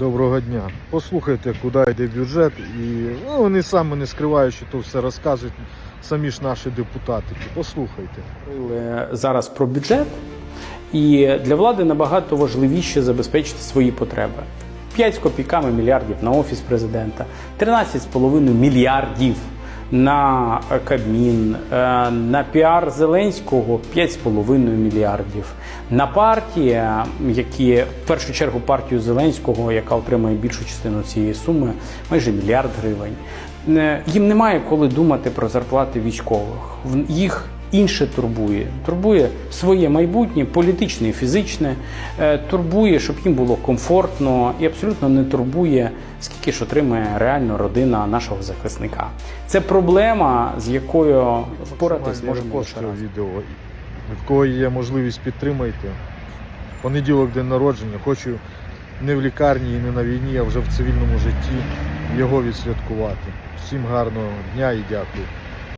Доброго дня. Послухайте, куди йде бюджет, і ну, вони самі не скривають, що то все розказують самі ж наші депутати. Послухайте. зараз про бюджет, і для влади набагато важливіше забезпечити свої потреби. 5 з копійками мільярдів на офіс президента, 13,5 мільярдів на Кабмін, е, на піар Зеленського 5,5 мільярдів. На партії, які в першу чергу партію Зеленського, яка отримує більшу частину цієї суми, майже мільярд гривень. Е, Їм немає коли думати про зарплати військових. В- Їх інше турбує. Турбує своє майбутнє, політичне і фізичне, е, турбує, щоб їм було комфортно, і абсолютно не турбує, скільки ж отримує реально родина нашого захисника. Це проблема, з якою впоратись разом. відео. В кого є можливість підтримайте. Понеділок день народження. Хочу не в лікарні і не на війні, а вже в цивільному житті його відсвяткувати. Всім гарного дня і дякую.